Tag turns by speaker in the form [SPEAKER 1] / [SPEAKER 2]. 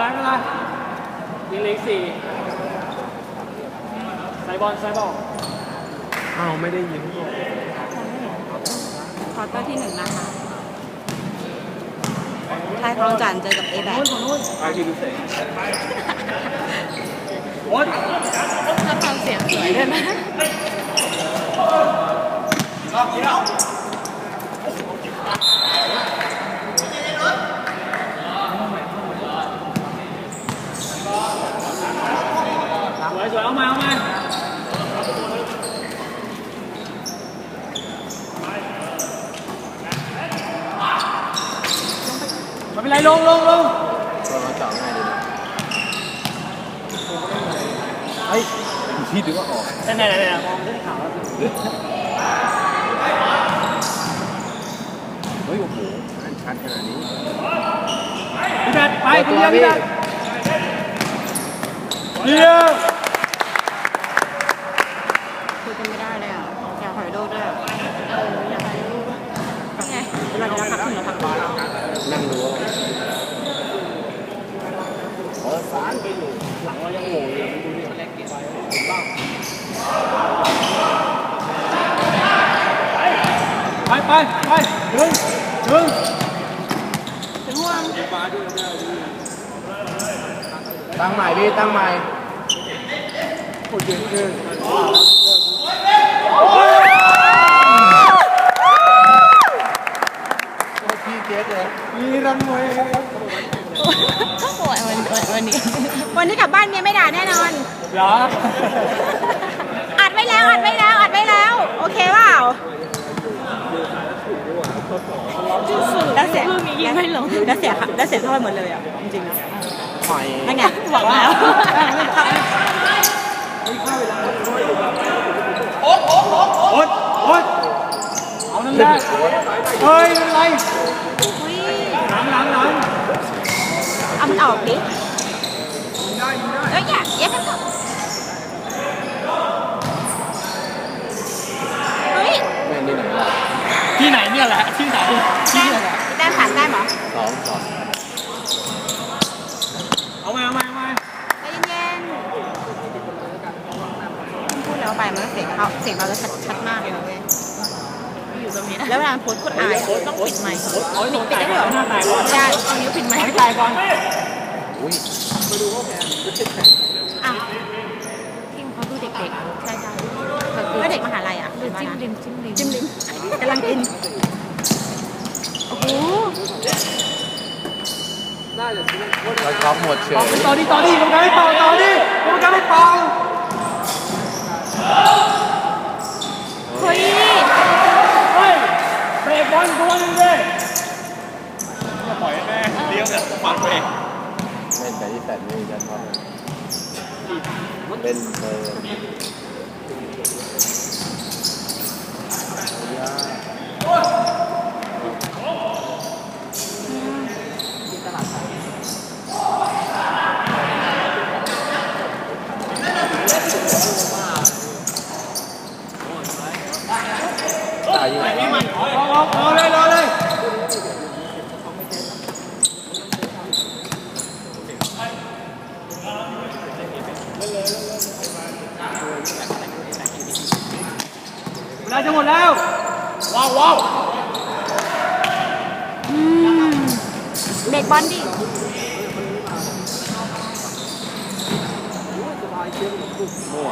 [SPEAKER 1] ไรไม่เป็นไรยิงเล็กสี่ใส่บอลใส่บอล
[SPEAKER 2] อ้าวไม่ได้ยิน
[SPEAKER 3] ควอเตอร์ที่หนึ่งนะคะไทยคลองจันทร์เจอกับเอแบ
[SPEAKER 1] นู้นนู้น
[SPEAKER 2] ไอที่ดูเสร็จ
[SPEAKER 1] โอ๊ย
[SPEAKER 3] ถ้าฟังเสียงสวยด้วยนะ
[SPEAKER 1] วยสวยเอามาเอามาไม่เป็นไรลงลงลง
[SPEAKER 2] ตัวเราเจาะง่ายดีนะเฮ้ยพี่ดูว่าออก
[SPEAKER 1] แต่ไหนไหนไหนมองเส้นขาวแล้ว
[SPEAKER 2] เฮ้ยโอ้โหอันชัดขนาดนี้
[SPEAKER 1] พี่แบทไปพี่เดียวพี่แบทเดียว
[SPEAKER 3] คุยกันไม่ได้เลยอะอยากถอยโลกด้วยอะเอออยากถอยโลกนี่ไงเราจะพักถึงเราพักก่อน
[SPEAKER 2] นั่งดูว่าเออสารไปอยู่
[SPEAKER 1] หลังเรายังโง่อยู่ดูดิแรกเก็บไปเห็นบ้างไปไปไปดึงดึง
[SPEAKER 3] ถึงห่วง
[SPEAKER 2] ตั้งใหม่พี่ตั้งใหม่โอ้ยเก่งเก่งพี่เกสเลย มีรันเวย์
[SPEAKER 3] โอ้ยวันวันนี้ วันนี้กลับบ้านเมียไม่ด่าแน่นอน
[SPEAKER 1] เหรอ
[SPEAKER 3] อัดไว้แล้วอัดไว้แล้วอัดไว้แล้ว โอเคเปล่าแล้วเสียลูกนี้ยิงไม่ลงแล้วเสียค่ะแล้วเสียเข้าไปหมดเลยอะ จริงๆนะ
[SPEAKER 2] หอย
[SPEAKER 3] นั่นไงหวังแล้ว
[SPEAKER 1] โอ๊ตโอ๊ตเอานั่นแหละเฮ้ยไม่เป็นไร
[SPEAKER 3] อุ้ย
[SPEAKER 1] หลังหลังหลัง
[SPEAKER 3] เอา มันออกดิเอ้ยอย่าอย่ากันก่อนเฮ้ย
[SPEAKER 2] แม่นี่ไหนวะ
[SPEAKER 1] ที่ไหนเนี่ยแหละที่ไหนที่
[SPEAKER 3] แต้ม
[SPEAKER 1] เนี่ยแหละ
[SPEAKER 3] แต้มผ่านแต้มเหรอ
[SPEAKER 2] สองสอง
[SPEAKER 1] เอามาเอามาเอามา
[SPEAKER 3] ใจเย็นๆพูดแล้วไปมันก็เสียงเขาเสียงเราจะชัดชัดมากเลยนะเว้ยอยู่ตรงนี้นะแล้วเวลาโพสต์คนอายต้องปิดไมค์
[SPEAKER 1] โอ๊ยหนูแตกก่อนหน้าแตกก่อน
[SPEAKER 3] ใช่เอานิ้วปิดไมค์
[SPEAKER 1] ให้แตกก่อน
[SPEAKER 2] อุ้ย
[SPEAKER 3] อะทีมเขาดูเด็กๆ ใช่ใช่ก็เด็กมหาลัยอะจิ้มลิมจิ้มลิมจิ้มลิมกำลังกิน โอ้โห
[SPEAKER 2] เราช็อกหมดเฉย
[SPEAKER 1] ต่อดิต่อดิกรรมการให้เป่าต่อดิกรรมการให้เป่า
[SPEAKER 3] เฮ้ย
[SPEAKER 1] เฮ้ยเตะบอลตัวหนึงเลย
[SPEAKER 2] เล่นแต่ที่แปดไม่ได้ชอบเป็นเบอร์ตายอยู่ไหนวะ
[SPEAKER 1] เอาเอาเอาเลยเอาเลยเวลา จะหมดแล้ว ว้าวว้าว
[SPEAKER 3] อืมเด็กบอลดิ
[SPEAKER 2] มั่ว